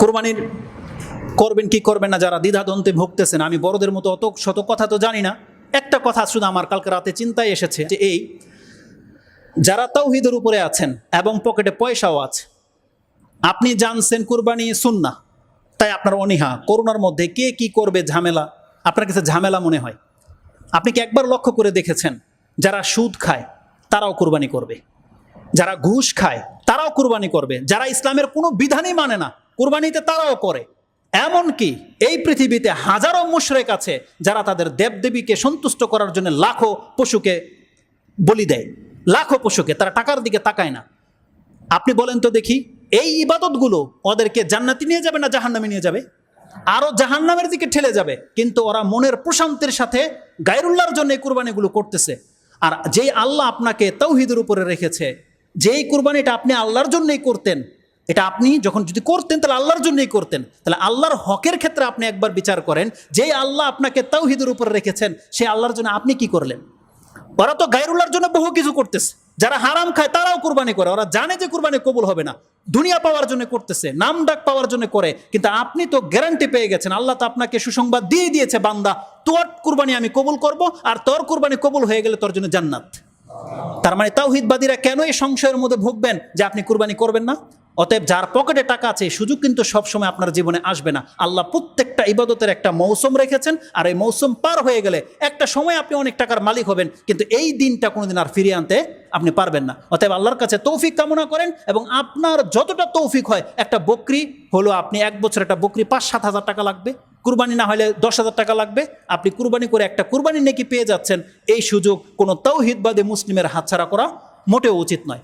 কোরবানির করবেন কি করবেন না, যারা দ্বিধাদ্বন্দ্বে ভুগতেছেন, আমি বড়দের মতো অত শত কথা তো জানি না। একটা কথা শুধু আমার কালকে রাতে চিন্তায় এসেছে যে এই যারা তাওহিদের উপরে আছেন এবং পকেটে পয়সাও আছে, আপনি জানছেন কুরবানি সুন্না তাই আপনার অনীহা করোনার মধ্যে কে কি করবে ঝামেলা, আপনার কাছে ঝামেলা মনে হয়? আপনি কি একবার লক্ষ্য করে দেখেছেন, যারা সুদ খায়, তারাও কুরবানি করবে? যারা ঘুষ খায়, তারাও কুরবানি করবে? যারা ইসলামের কোনো বিধানই মানে না কুরবানিতে তারাও করে। এমনকি এই পৃথিবীতে হাজারো মুশরেক আছে যারা তাদের দেবদেবীকে সন্তুষ্ট করার জন্য লাখো পশুকে বলি দেয়। লাখো পশুকে, তারা টাকার দিকে তাকায় না। আপনি বলেন তো দেখি, এই ইবাদতগুলো ওদেরকে জান্নাতি নিয়ে যাবে না জাহান্নামে নিয়ে যাবে? আরও জাহান্নামের দিকে ঠেলে যাবে, কিন্তু ওরা মনের প্রশান্তির সাথে গায়রুল্লাহর জন্য এই কুরবানিগুলো করতেছে। আর যেই আল্লাহ আপনাকে তৌহিদের উপরে রেখেছে, যেই কুরবানিটা আপনি আল্লাহর জন্যই করতেন এটা আপনি যখন যদি করতেন, তাহলে আল্লাহর জন্যই করতেন। তাহলে আল্লাহর হকের ক্ষেত্রে আপনি একবার বিচার করেন, যেই আল্লাহ আপনাকে তৌহিদের উপর রেখেছেন সেই আল্লাহর জন্য আপনি কি করলেন? ওরা তো গায়রুল্লাহর জন্য বহু কিছু করতেছে। যারা হারাম খায়, তারাও কুরবানি করে। ওরা জানে যে কুরবানি কবুল হবে না। দুনিয়া পাওয়ার জন্য করতেছে, নাম ডাক পাওয়ার জন্য করে। কিন্তু আপনি তো গ্যারান্টি পেয়ে গেছেন। আল্লাহ তো আপনাকে সুসংবাদ দিয়ে দিয়েছে, বান্দা, তোর কুরবানি আমি কবুল করব আর তোর কুরবানি কবুল হয়ে গেলে তোর জন্য জান্নাত। তার মানে তাওহিদবাদীরা কেন এই সংশয়ের মধ্যে ভুগবেন যে আপনি কুরবানি করবেন না? অতএব যার পকেটে টাকা আছে সুযোগ কিন্তু সবসময় আপনার জীবনে আসবে না। আল্লাহ প্রত্যেকটা ইবাদতের একটা মৌসুম রেখেছেন, আর এই মৌসুম পার হয়ে গেলে একটা সময় আপনি অনেক টাকার মালিক হবেন, কিন্তু এই দিনটা কোনোদিন আর ফিরিয়ে আনতে আপনি পারবেন না। অতএব আল্লাহর কাছে তৌফিক কামনা করেন, এবং আপনার যতটা তৌফিক হয়, একটা বকরি হলো আপনি এক বছর একটা বকরি পাঁচ সাত হাজার টাকা লাগবে। কুরবানি না হলে দশ হাজার টাকা লাগবে। আপনি কুরবানি করে একটা কুরবানি নাকি পেয়ে যাচ্ছেন, এই সুযোগ কোনো তৌহিদবাদী মুসলিমের হাতছাড়া করা মোটেও উচিত নয়।